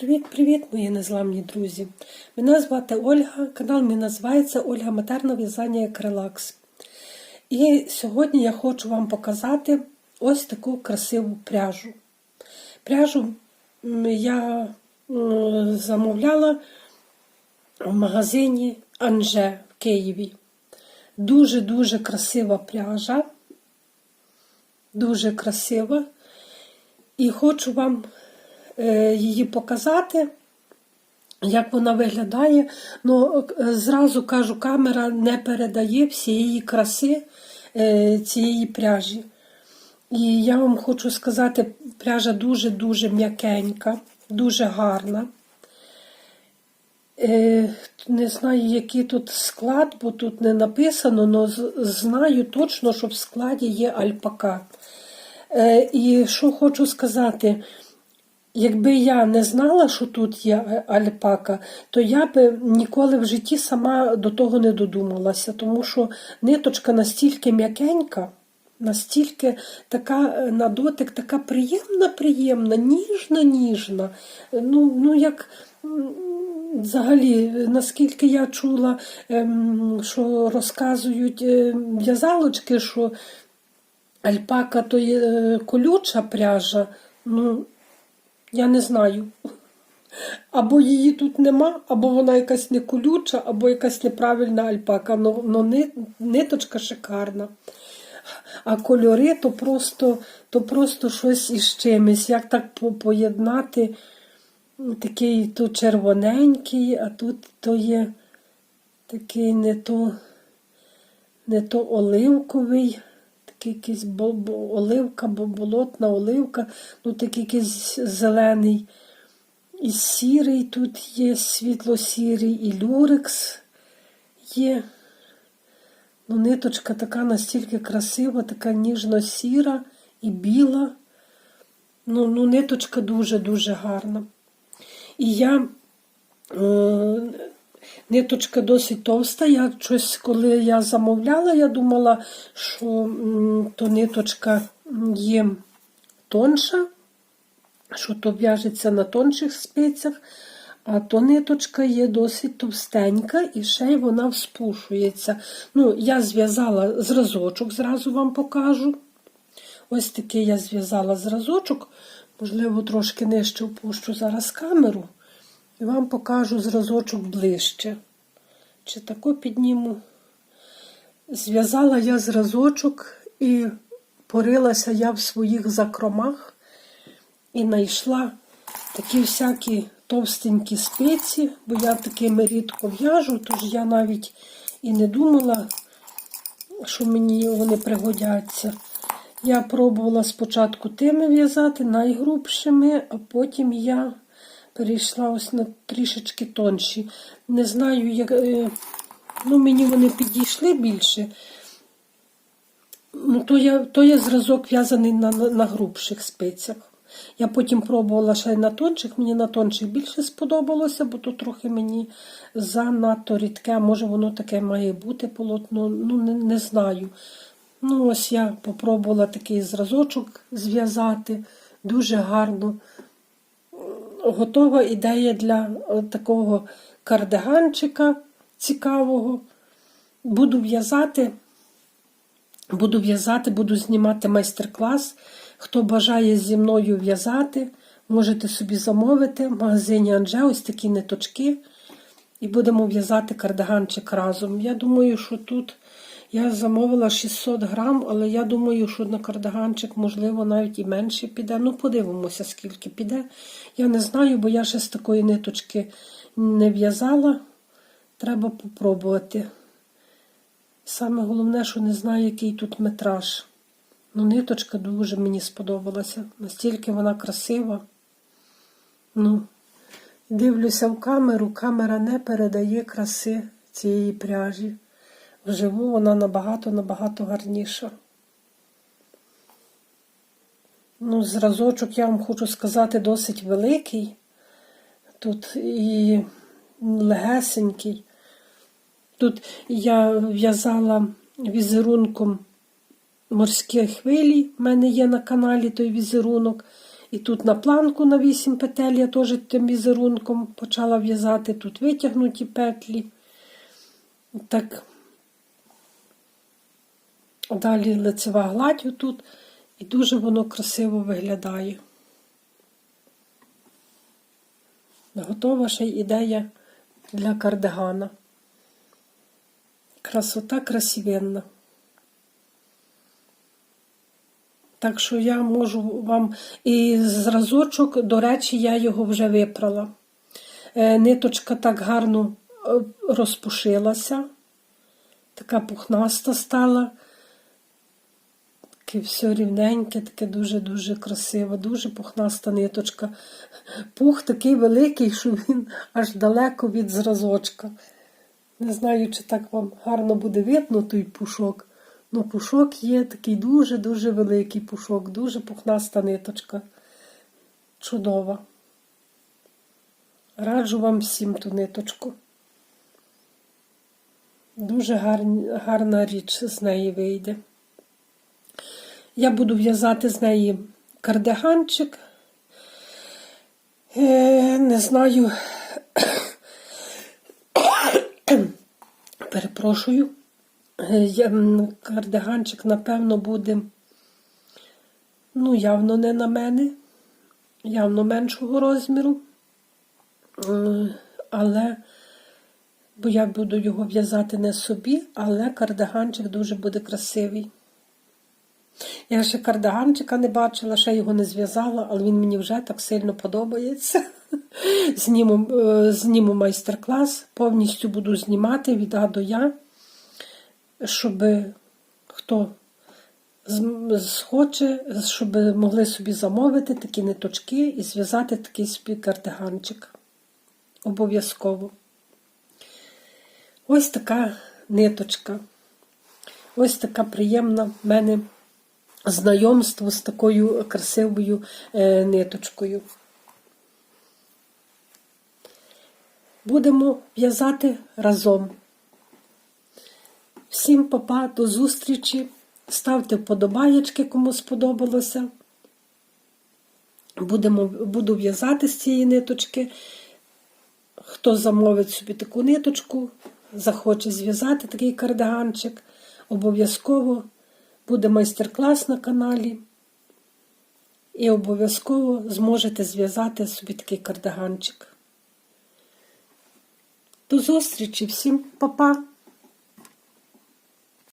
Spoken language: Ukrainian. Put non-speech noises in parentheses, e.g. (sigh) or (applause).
Привіт-привіт, мої незламні друзі! Мене звати Ольга, канал мій називається Ольга Матерна В'язання як релакс. І сьогодні я хочу вам показати ось таку красиву пряжу. Пряжу я замовляла в магазині Анже в Києві. Дуже-дуже красива пряжа. Дуже красива. І хочу вам її показати, як вона виглядає. Ну, е, зразу кажу, камера не передає всієї краси е, цієї пряжі. І я вам хочу сказати, пряжа дуже-дуже м'якенька, дуже гарна. Е, Не знаю, який тут склад, бо тут не написано, але знаю точно, що в складі є альпака. Е, І що хочу сказати, якби я не знала, що тут є е, альпака, то я би ніколи в житті сама до того не додумалася, тому що ниточка настільки м'якенька, настільки така е, на дотик, така приємна, приємна, ніжна, ніжна. Ну, ну як. Взагалі, наскільки я чула, ем, що розказують е, в'язалочки, що альпака то є колюча пряжа, ну, я не знаю. Або її тут нема, або вона якась не колюча, або якась неправильна альпака. Ну ни- ниточка шикарна. А кольори то просто, то просто щось із чимось. Як так по- поєднати? Такий тут червоненький, а тут то є такий не то, не то оливковий, якийсь бо- бо- оливка, бо болотна оливка, ну такий якийсь зелений. І сірий тут є, світло-сірий, і люрекс є. Ну, ниточка така настільки красива, така ніжно-сіра і біла. Ну, ну ниточка дуже-дуже гарна. І я е, ниточка досить товста. Я щось, коли я замовляла, я думала, що то ниточка є тонша, що то в'яжеться на тонших спицях, а то ниточка є досить товстенька і ще й вона вспушується. Ну, я зв'язала зразочок, зразу вам покажу. Ось такий я зв'язала зразочок, можливо, трошки нижче впущу зараз камеру, і вам покажу зразочок ближче. Чи тако підніму. Зв'язала я зразочок і порилася я в своїх закромах і знайшла такі всякі товстенькі спиці, бо я такими рідко в'яжу, тож я навіть і не думала, що мені вони пригодяться. Я пробувала спочатку тими в'язати, найгрубшими, а потім я перейшла ось на трішечки тонші. Не знаю, як. е, Ну, мені вони підійшли більше. Ну, то я, то я зразок в'язаний на, на, на грубших спицях. Я потім пробувала ще й на тонших, мені на тонших більше сподобалося, бо то трохи мені занадто рідке, може воно таке має бути полотно, ну не, не знаю. Ну, ось я попробувала такий зразочок зв'язати, дуже гарно. Готова ідея для е, такого кардиганчика цікавого. Буду в'язати. Буду в'язати, буду знімати майстер-клас. Хто бажає зі мною в'язати, можете собі замовити в магазині Анже ось такі ниточки. І будемо в'язати кардиганчик разом. Я думаю, що тут я замовила 600 грам, але я думаю, що на кардиганчик, можливо, навіть і менше піде. Ну, подивимося, скільки піде. Я не знаю, бо я ще з такої ниточки не в'язала. Треба попробувати. Саме головне, що не знаю, який тут метраж. Ну, ниточка дуже мені сподобалася. Настільки вона красива. Ну, дивлюся в камеру, камера не передає краси цієї пряжі. Вживу вона набагато-набагато гарніша. Ну, зразочок, я вам хочу сказати, досить великий. Тут і легесенький. Тут я в'язала візерунком морські хвилі. У мене є на каналі той візерунок. І тут на планку на 8 петель я теж тим візерунком почала в'язати. Тут витягнуті петлі. Так. Далі лицева гладь отут. І дуже воно красиво виглядає. Готова ще й ідея для кардигана. Красота красивенна. Так що я можу вам. І зразочок, до речі, я його вже випрала. Е, Ниточка так гарно е, розпушилася, така пухнаста стала. Таке все рівненьке, таке дуже-дуже красиве, дуже пухнаста ниточка. Пух такий великий, що він аж далеко від зразочка. Не знаю, чи так вам гарно буде видно той пушок. Ну, пушок є такий дуже-дуже великий пушок, дуже пухнаста ниточка. Чудова. Раджу вам всім ту ниточку. Дуже гарна річ з неї вийде. Я буду в'язати з неї кардиганчик. Е, не знаю, (coughs) перепрошую. Е, кардиганчик, напевно, буде, ну, явно не на мене, явно меншого розміру. Е, Але, бо я буду його в'язати не собі, але кардиганчик дуже буде красивий. Я ще кардиганчика не бачила, ще його не зв'язала, але він мені вже так сильно подобається. (laughs) Зніму, е, зніму майстер-клас, повністю буду знімати від А до Я, щоб хто схоче, щоб могли собі замовити такі ниточки і зв'язати такий собі кардиганчик. Обов'язково. Ось така ниточка. Ось така приємна в мене знайомство з такою красивою е, ниточкою. Будемо в'язати разом. Всім папа, до зустрічі. Ставте вподобаєчки, кому сподобалося. Будемо, буду в'язати з цієї ниточки. Хто замовить собі таку ниточку, захоче зв'язати такий кардиганчик, обов'язково буде майстер-клас на каналі. І обов'язково зможете зв'язати собі такий кардиганчик. До зустрічі, всім па-па!